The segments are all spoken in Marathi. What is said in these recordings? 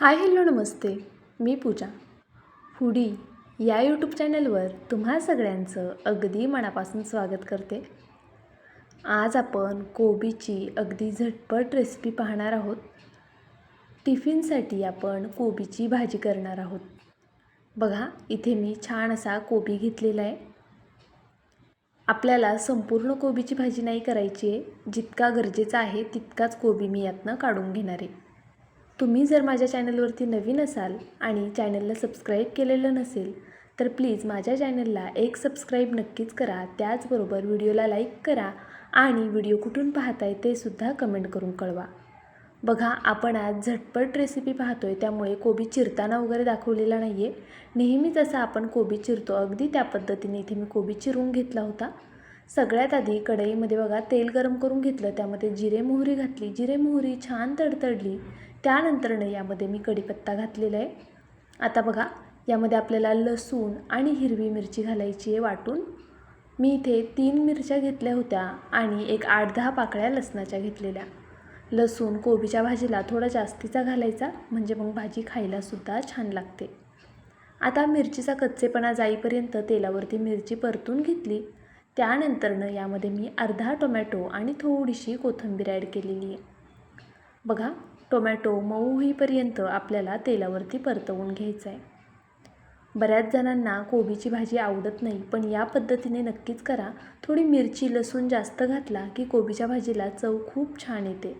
हाय हॅलो नमस्ते मी पूजा. हुडी या यूट्यूब चॅनलवर तुम्हा सगळ्यांचं अगदी मनापासून स्वागत करते. आज आपण कोबीची अगदी झटपट रेसिपी पाहणार आहोत. टिफिनसाठी आपण कोबीची भाजी करणार आहोत. बघा इथे मी छान असा कोबी घेतलेला आहे. आपल्याला संपूर्ण कोबीची भाजी नाही करायची आहे. जितका गरजेचा आहे तितकाच कोबी मी यातनं काढून घेणार आहे. तुम्ही जर माझ्या चॅनलवरती नवीन असाल आणि चॅनलला सबस्क्राईब केलेलं नसेल तर प्लीज माझ्या चॅनलला एक सबस्क्राईब नक्कीच करा. त्याचबरोबर व्हिडिओला लाईक करा आणि व्हिडिओ कुठून पाहताय ते सुद्धा कमेंट करून कळवा. बघा आपण आज झटपट रेसिपी पाहतोय त्यामुळे कोबी चिरताना वगैरे दाखवलेला नाही आहे नेहमीच असं आपण कोबी चिरतो. अगदी त्या पद्धतीने इथे मी कोबी चिरून घेतला होता. सगळ्यात आधी कढईमध्ये बघा तेल गरम करून घेतलं. त्यामध्ये जिरे मोहरी घातली. जिरे मोहरी छान तडतडली. त्यानंतरनं यामध्ये मी कढीपत्ता घातलेला आहे. आता बघा यामध्ये आपल्याला लसूण आणि हिरवी मिरची घालायची आहे वाटून. मी इथे तीन मिरच्या घेतल्या होत्या आणि एक आठ दहा पाकळ्या लसणाच्या घेतलेल्या. लसूण कोबीच्या भाजीला थोडा जास्तीचा घालायचा म्हणजे मग भाजी खायलासुद्धा छान लागते. आता मिरचीचा कच्चेपणा जाईपर्यंत तेलावरती मिरची परतून घेतली. त्यानंतरनं यामध्ये मी अर्धा टोमॅटो आणि थोडीशी कोथिंबीर ॲड केलेली आहे. बघा टोमॅटो मऊ होईपर्यंत आपल्याला तेलावरती परतवून घ्यायचं आहे बऱ्याच जणांना कोबीची भाजी आवडत नाही पण या पद्धतीने नक्कीच करा. थोडी मिरची लसूण जास्त घातला की कोबीच्या भाजीला चव खूप छान येते.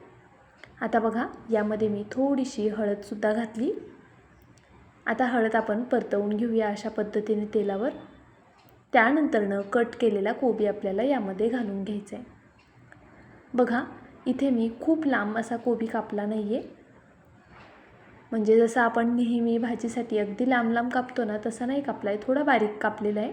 आता बघा यामध्ये मी थोडीशी हळदसुद्धा घातली. आता हळद आपण परतवून घेऊया अशा पद्धतीने तेलावर. त्यानंतरनं कट केलेला कोबी आपल्याला यामध्ये घालून घ्यायचा आहे बघा इथे मी खूप लांब असा कोबी कापला नाही आहे म्हणजे जसं आपण नेहमी भाजीसाठी अगदी लांब लांब कापतो ना तसा नाही कापला आहे थोडा बारीक कापलेला आहे.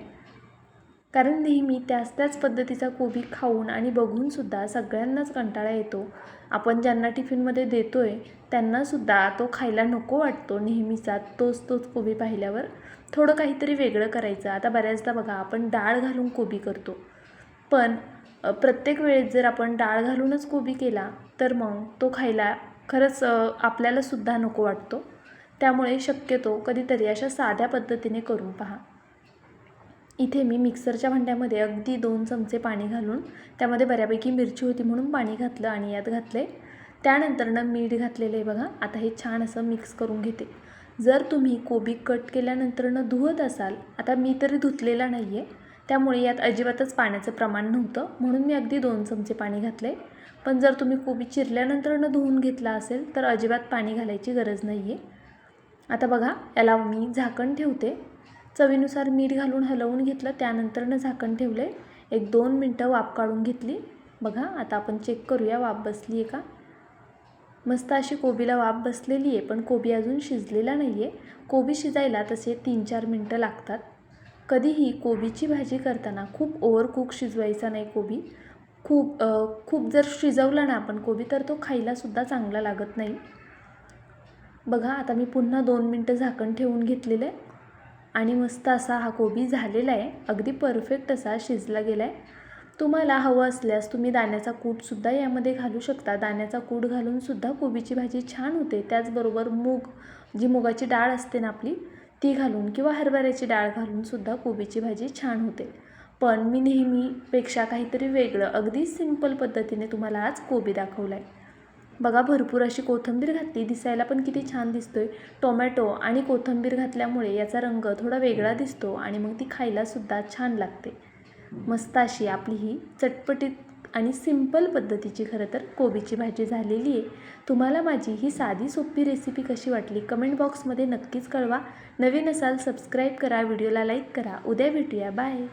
कारण नेहमी त्याच त्याच पद्धतीचा कोबी खाऊन आणि बघूनसुद्धा सगळ्यांनाच कंटाळा येतो. आपण ज्यांना टिफिनमध्ये देतो आहे त्यांनासुद्धा तो खायला नको वाटतो नेहमीचा तोच तोच कोबी पाहिल्यावर. थोडं काहीतरी वेगळं करायचं. आता बऱ्याचदा बघा आपण डाळ घालून कोबी करतो. पण प्रत्येक वेळेस जर आपण डाळ घालूनच कोबी केला तर मग तो खायला खरंच आपल्यालासुद्धा नको वाटतो. त्यामुळे शक्यतो कधीतरी अशा साध्या पद्धतीने करून पहा. इथे मी मिक्सरच्या भांड्यामध्ये अगदी दोन चमचे पाणी घालून त्यामध्ये बऱ्यापैकी मिरची होती म्हणून पाणी घातलं आणि यात घातले. त्यानंतरनं मीठ घातलेलं आहे बघा. आता हे छान असं मिक्स करून घेते. जर तुम्ही कोबी कट केल्यानंतरनं धुवत असाल आता मी तरी धुतलेला नाही आहे त्यामुळे यात अजिबातच पाण्याचं प्रमाण नव्हतं. म्हणून मी अगदी दोन चमचे पाणी घातले. पण जर तुम्ही कोबी चिरल्यानंतरनं धुवून घेतला असेल तर अजिबात पाणी घालायची गरज नाही आहे आता बघा याला मी झाकण ठेवते. चवीनुसार मीठ घालून हलवून घेतलं त्यानंतरनं झाकण ठेवले. एक दोन मिनटं वाफ काढून घेतली. बघा आता आपण चेक करूया वाफ बसली आहे का? मस्त अशी कोबीला वाफ बसलेली आहे पण कोबी अजून शिजलेला नाही आहे कोबी शिजायला तसे तीन चार मिनटं लागतात. कधीही कोबीची भाजी करताना खूप ओव्हरकुक शिजवायचा नाही कोबी. खूप खूप जर शिजवला ना आपण कोबी तर तो खायलासुद्धा चांगला लागत नाही. बघा आता मी पुन्हा दोन मिनटं झाकण ठेवून घेतलेलं आहे. आणि मस्त असा हा कोबी झालेला आहे. अगदी परफेक्ट असा शिजला गेला आहे तुम्हाला हवं असल्यास तुम्ही दाण्याचा कूटसुद्धा यामध्ये घालू शकता. दाण्याचा कूट घालूनसुद्धा कोबीची भाजी छान होते. त्याचबरोबर मूग जी मुगाची डाळ असते ना आपली ती घालून किंवा हरभऱ्याची डाळ घालूनसुद्धा कोबीची भाजी छान होते. पण मी नेहमीपेक्षा काहीतरी वेगळं अगदी सिंपल पद्धतीने तुम्हाला आज कोबी दाखवला आहे बघा भरपूर अशी कोथिंबीर घातली दिसायला पण किती छान दिसतोय. टोमॅटो आणि कोथिंबीर घातल्यामुळे याचा रंग थोडा वेगळा दिसतो आणि मग ती खायलासुद्धा छान लागते. मस्त अशी आपली ही चटपटीत आणि सिंपल पद्धतीची खरं तर कोबीची भाजी झालेली आहे. तुम्हाला माझी ही साधी सोपी रेसिपी कशी वाटली कमेंट बॉक्समध्ये नक्कीच कळवा. नवीन असाल सबस्क्राईब करा व्हिडिओला लाईक करा. उद्या भेटूया. बाय